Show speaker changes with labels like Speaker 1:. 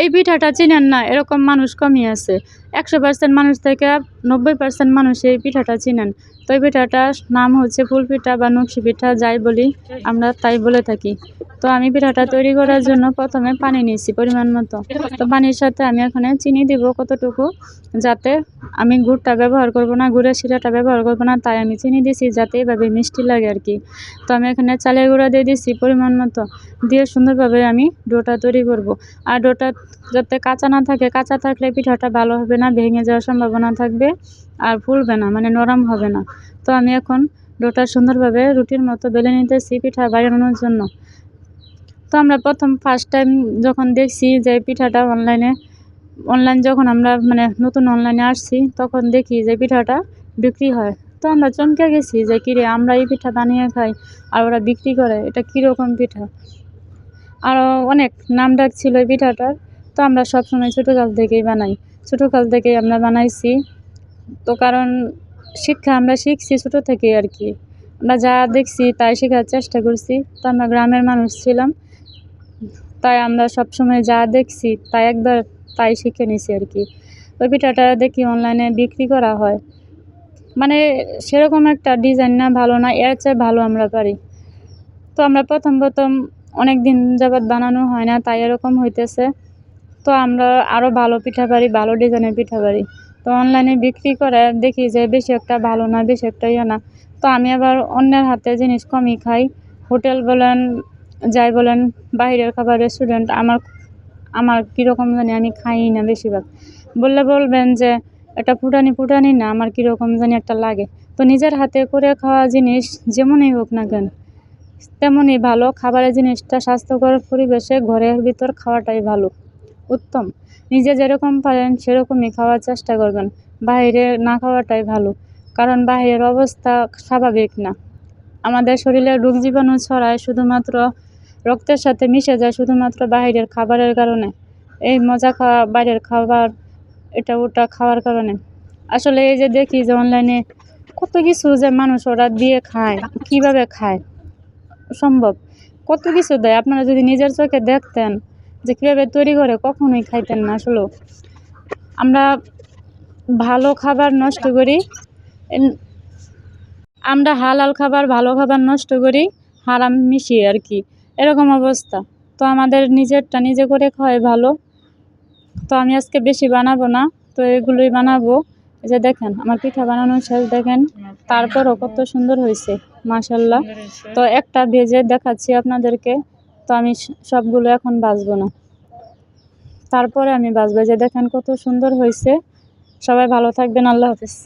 Speaker 1: এই পিঠাটা চিনেন না, এরকম মানুষ কমই আছে। একশো পার্সেন্ট মানুষ থেকে নব্বই পার্সেন্ট মানুষ এই পিঠাটা চিনেন। তো এই পিঠাটার নাম হচ্ছে ফুল পিঠা বা নকশি পিঠা, যাই বলি আমরা তাই বলে থাকি। তো আমি পিঠাটা তৈরি করার জন্য প্রথমে পানি নিয়েছি পরিমাণ মতো। তো পানির সাথে আমি এখানে চিনি দিব কতটুকু, যাতে আমি গুড়টা ব্যবহার করব না, গুড়ের শিরাটা ব্যবহার করব না, তাই আমি চিনি দিয়েছি যাতে এভাবে মিষ্টি লাগে আর কি। তো আমি এখানে চালের গুঁড়া দিয়ে দিয়েছি পরিমাণ মতো। দিয়ে সুন্দরভাবে আমি ডোটা তৈরি করব। আর ডোটা যাতে কাঁচা না থাকে, কাঁচা থাকলে পিঠাটা ভালো হবে না, ভেঙে যাওয়ার সম্ভাবনা থাকবে আর ফুলবে না মানে নরম হবে না। তো আমি এখন ডোটা সুন্দরভাবে রুটির মতো বেলে নিতেছি পিঠা বানানোর জন্য। তো আমরা প্রথম ফার্স্ট টাইম যখন দেখছি যে পিঠাটা অনলাইনে অনলাইন যখন আমরা মানে নতুন অনলাইনে আসছি, তখন দেখি যে পিঠাটা বিক্রি হয়। তো আমরা চমকে গেছি যে, কিরে, আমরা এই পিঠা বানিয়ে খাই আর ওরা বিক্রি করে, এটা কীরকম পিঠা? আরও অনেক নাম ডাক ছিল এই পিঠাটার। তো আমরা সবসময় ছোটোকাল থেকেই বানাই। ছোটোকাল থেকেই আমরা বানাইছি। তো কারণ শিক্ষা আমরা শিখছি ছোটো থেকেই আর কি। আমরা যা দেখছি তাই শেখার চেষ্টা করছি। তো আমরা গ্রামের মানুষ ছিলাম। তাই আমরা সবসময় যা দেখছি তাই একবার তাই শিখে নিছি আর কি। ওই পিঠাটা দেখি অনলাইনে বিক্রি করা হয়। মানে সেরকম একটা ডিজাইন না, ভালো না, এর চেয়ে ভালো আমরা পারি। তো আমরা প্রথম প্রথম অনেক দিন যাবৎ বানানো হয় না, তাই এরকম হইতেছে। তো আমরা আরও ভালো পিঠা পারি ভালো ডিজাইনের পিঠা পারি তো অনলাইনে বিক্রি করে দেখি যে বেশি একটা ভালো না, বেশি একটা ইয়ে না। তো আমি আবার অন্যের হাতে জিনিস কমই খাই। হোটেল বলেন, যাই বলেন, বাইরের খাবার রেস্টুরেন্ট আমার আমার কীরকম জানি আমি খাই না বেশিরভাগ। বললে বলবেন যে এটা ফুটানি ফুটানি না, আমার কীরকম জানি একটা লাগে। তো নিজের হাতে করে খাওয়া জিনিস যেমনই হোক না কেন, তেমনই ভালো। খাবারের জিনিসটা স্বাস্থ্যকর পরিবেশে ঘরের ভিতর খাওয়াটাই ভালো। উত্তম। নিজে যেরকম পারেন, সেরকমই খাওয়ার চেষ্টা করবেন। বাইরে না খাওয়াটাই ভালো, কারণ বাইরের অবস্থা স্বাভাবিক না। আমাদের শরীরে রোগ জীবাণু ছড়ায় শুধুমাত্র রক্তের সাথে মিশে যায় শুধুমাত্র বাইরের খাবারের কারণে। এই মজা খাওয়া, বাইরের খাবার, এটা ওটা খাওয়ার কারণে। আসলে এই যে দেখি যে অনলাইনে কত কিছু যে মানুষ ওরা দিয়ে খায়, কীভাবে খায়, সম্ভব? কত কিছু দেয়? আপনারা যদি নিজের চোখে দেখতেন যে কীভাবে তৈরি করে কখনোই খাইতেন না আসলেও আমরা ভালো খাবার নষ্ট করি। আমরা হালাল খাবার, ভালো খাবার নষ্ট করি, হারাম মিশিয়ে আর কি। এরকম অবস্থা। তো আমাদের নিজেরটা নিজে করে খাওয়াই ভালো। তো আমি আজকে বেশি বানাবো না। তো এগুলোই বানাবো। এই যে দেখেন, আমার পিঠা বানানোর শেষ দেখেন। তারপরও কত সুন্দর হয়েছে মাশাল্লাহ তো একটা ভেজে দেখাচ্ছি আপনাদেরকে। তো আমি সবগুলো এখন বাজবো না। তারপরে আমি বাজবো যে, দেখেন কত সুন্দর হয়েছে সবাই ভালো থাকবেন, আল্লাহ হাফিজ।